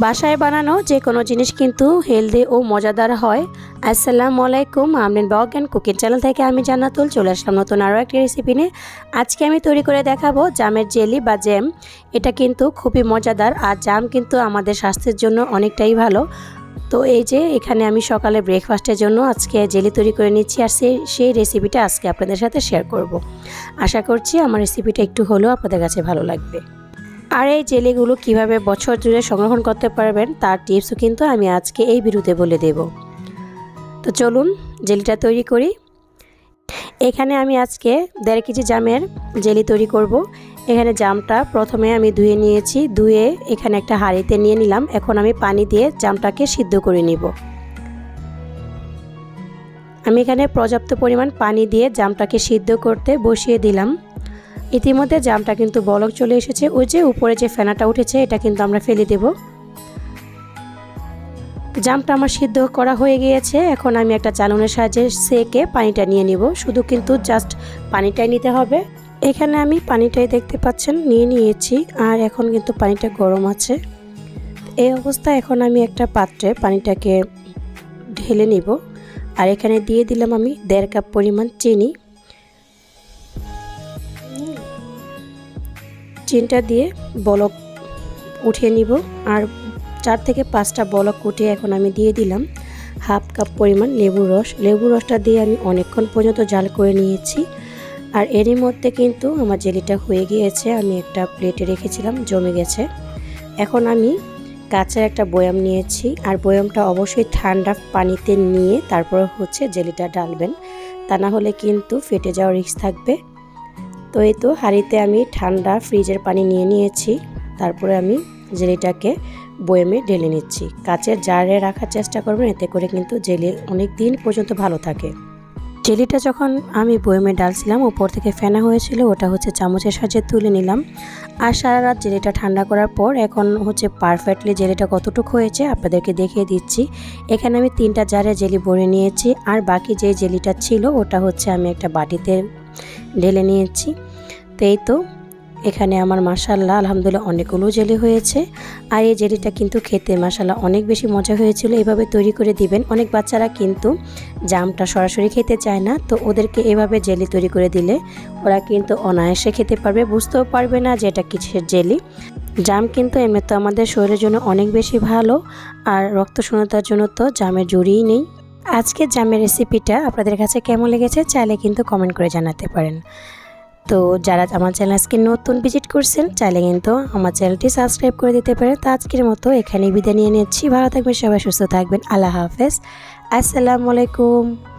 বাসায় বানানো যে কোনো জিনিস কিন্তু হেলদি ও মজাদার হয়। আসসালামু আলাইকুম, Amrin blog and cooking channel থেকে আমি জান্নাতুল চলে আসলাম নতুন আরও একটি রেসিপি নিয়ে। আজকে আমি তৈরি করে দেখাবো জামের জেলি বা জ্যাম। এটা কিন্তু খুবই মজাদার আর জাম কিন্তু আমাদের স্বাস্থ্যের জন্য অনেকটাই ভালো। তো এই যে এখানে আমি সকালে ব্রেকফাস্টের জন্য আজকে জেলি তৈরি করে নিচ্ছি আর সেই সেই রেসিপিটা আজকে আপনাদের সাথে শেয়ার করব। আশা করছি আমার রেসিপিটা একটু হলেও আপনাদের কাছে ভালো লাগবে। আর এই জেলিগুলো কীভাবে বছর জুড়ে সংরক্ষণ করতে পারবেন, তার টিপসও কিন্তু আমি আজকে এই ভিডিওতে বলে দেব। তো চলুন জেলিটা তৈরি করি। এখানে আমি আজকে দেড় কেজি জামের জেলি তৈরি করব। এখানে জামটা প্রথমে আমি ধুয়ে নিয়েছি, ধুয়ে এখানে একটা হাঁড়িতে নিয়ে নিলাম। এখন আমি পানি দিয়ে জামটাকে সিদ্ধ করে নিব। আমি এখানে পর্যাপ্ত পরিমাণ পানি দিয়ে জামটাকে সিদ্ধ করতে বসিয়ে দিলাম। ইতিমধ্যে জামটা কিন্তু বলক চলে এসেছে। ওই যে উপরে যে ফেনাটা উঠেছে, এটা কিন্তু আমরা ফেলে দেব। জামটা আমার সিদ্ধ করা হয়ে গিয়েছে। এখন আমি একটা চালনের সাহায্যে সেকে পানিটা নিয়ে নিব। শুধু কিন্তু জাস্ট পানিটাই নিতে হবে। এখানে আমি পানিটাই দেখতে পাচ্ছেন, নিয়ে নিয়েছি। আর এখন কিন্তু পানিটা গরম আছে। এই অবস্থায় এখন আমি একটা পাত্রে পানিটাকে ঢেলে নিব। আর এখানে দিয়ে দিলাম আমি দেড় কাপ পরিমাণ চিনি। চিনটা দিয়ে বলক উঠিয়ে নিব। আর চার থেকে পাঁচটা বলক উঠিয়ে এখন আমি দিয়ে দিলাম হাফ কাপ পরিমাণ লেবুর রস। লেবুর রসটা দিয়ে আমি অনেকক্ষণ পর্যন্ত জাল করে নিয়েছি। আর এরই মধ্যে কিন্তু আমার জেলিটা হয়ে গিয়েছে, আমি একটা প্লেটে রেখেছিলাম, জমে গেছে। এখন আমি কাঁচের একটা বয়াম নিয়েছি, আর বয়ামটা অবশ্যই ঠান্ডা পানিতে নিয়ে তারপর হচ্ছে জেলিটা ডালবেন। তা না হলে কিন্তু ফেটে যাওয়ার রিস্ক থাকবে। তো এই তো হাঁড়িতে আমি ঠান্ডা ফ্রিজের পানি নিয়ে নিয়েছি। তারপরে আমি জেলিটাকে বয়েমে ঢেলে নিচ্ছি। কাচের জারে রাখার চেষ্টা করবেন, এতে করে কিন্তু জেলি অনেক দিন পর্যন্ত ভালো থাকে। জেলিটা যখন আমি বয়েমে ডালছিলাম, উপর থেকে ফেনা হয়েছিল, ওটা হচ্ছে চামচের সাহায্যে তুলে নিলাম। আর সারা রাত জেলিটা ঠান্ডা করার পর, এখন হচ্ছে পারফেক্টলি জেলিটা কতটুকু হয়েছে আপনাদেরকে দেখিয়ে দিচ্ছি। এখানে আমি তিনটা জারে জেলি ভরে নিয়েছি, আর বাকি যে জেলিটা ছিল, ওটা হচ্ছে আমি একটা বাটিতে ঢেলে নিয়েছি। তো এই তো এখানে আমার মাসাল্লাহ আলহামদুলিল্লাহ অনেকগুলো জেলি হয়েছে। আর এই জেলিটা কিন্তু খেতে মাসাল্লাহ অনেক বেশি মজা হয়েছিল। এভাবে তৈরি করে দিবেন। অনেক বাচ্চারা কিন্তু জামটা সরাসরি খেতে চায় না। তো ওদেরকে এভাবে জেলি তৈরি করে দিলে ওরা কিন্তু অনায়াসে খেতে পারবে। বুঝতেও পারবে না যে এটা কিসের জেলি। জাম কিন্তু এমনি তো আমাদের শরীরের জন্য অনেক বেশি ভালো। আর রক্ত শূন্যতার জন্য তো জামের জুড়িই নেই। আজকে জামের রেসিপিটা আপনাদের কাছে কেমন লেগেছে চাইলে কিন্তু কমেন্ট করে জানাতে পারেন। তো যারা আমার চ্যানেল আজকে নতুন ভিজিট করছেন, চাইলে কিন্তু আমার চ্যানেলটি সাবস্ক্রাইব করে দিতে পারেন। তো আজকের মতো এখানেই বিদায় নিয়ে নিচ্ছি। ভালো থাকবেন সবাই, সুস্থ থাকবেন। আল্লাহ হাফেজ। আসসালামু আলাইকুম।